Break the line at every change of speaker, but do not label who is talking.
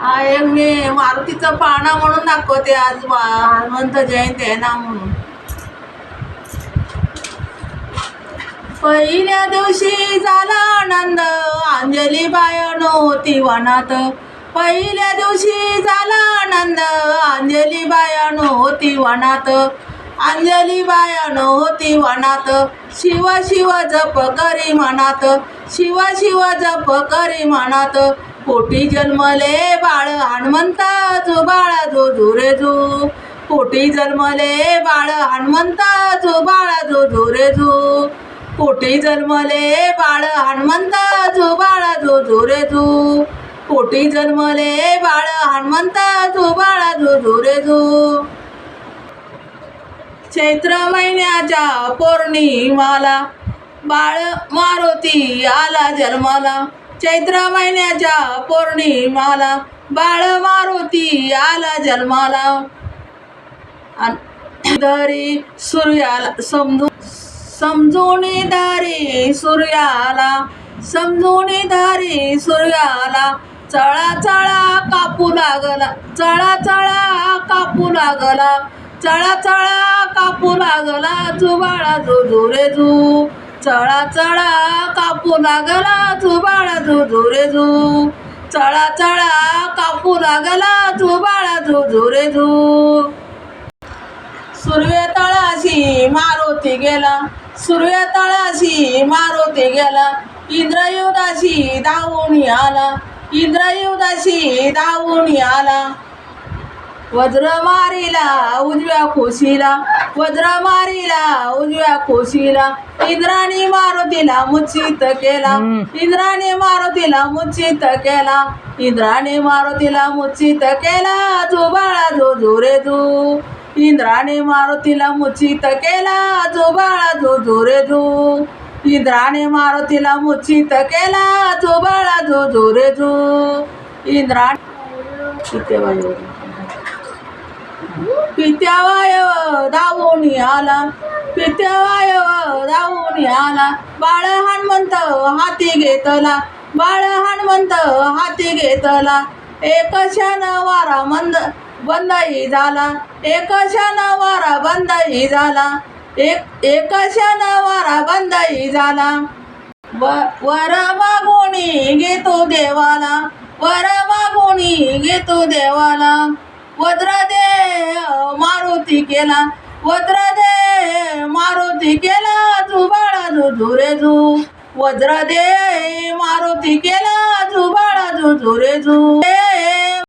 एक मी मारुतीचं पाना म्हणून दाखवते आज हनुमंत जयंती आहे ना म्हणून. पहिल्या दिवशी झाला आनंद अंजली बाय नव्हती वनात. पहिल्या दिवशी झाला आनंद अंजली बाय होती वनात. अंजली बाय होती वनात. शिव शिव जप करी मनात शिव शिव जप करी मनात. पोटी जन्मले बाळ हनुमंता जो बाळा जो झुरे जो. पोटी जन्मले बाळ हनुमंता जो बाळा जो झुरे जो. पोटी जन्मले बाळ हनुमंता जो बाळा जो झोरे जो. पोटी जन्मले बाळ हनुमंता जो बाळा जो झोरे जो. चैत्र महिन्याच्या पौर्णिमाला बाळ मारुती आला जन्माला. चैत्र महिन्याच्या पौर्णिमाला बाळ मारुती आला जन्माला. दरी सूर्याला समजून समजून दारी सूर्याला समजून दारी सूर्याला. चळा चळा कापू लागला चळा चळा कापू लागला चळा चळा कापू लागला जुबाळा जो झुरे झू चळा चळा कापू लागला जुबाळा. जो रे झू. चळा चळा कापू लागला जुबाळा जो रे झू. सुर्वे तळाशी मारुती गेला. सुर्वे तळाशी मारुती गेला. इंद्रयुदाशी धावून आला. इंद्रयुदाशी धावून आला. वज्र मारिला उजव्या खोशीला वज्र मारिला उजव्या खोशीला इंद्राने मारुतीला मुचित केला. इंद्राने मारुतीला मुचित केला. इंद्राने मारुतीला मुचित केला. जो बाळा जो जोरे जो. इंद्राने मारुतीला मुचित केला. जो बाळा जो जोरे जो. इंद्राने मारुतीला मुचित केला. जो बाळा जो जोरे जो. इंद्रा पित्यावायव पित्यावायव धावून आला पित्यावायव धावून आला. बाळ हनुमंत हाती घेतला बाळ हनुमंत हाती घेतला. एक क्षण वारा मंद बंदही झाला एक क्षण वारा बंदही झाला. एक एक क्षण वारा बंदही झाला. व- वर मागोणी घेतो देवाला वर मागोणी घेतो देवाला. वज्र दे मारुती केला. वज्र दे मारुती केला तू बाळा जू झुरे वज्र दे मारुती केला तू बाळा जू झुरे ए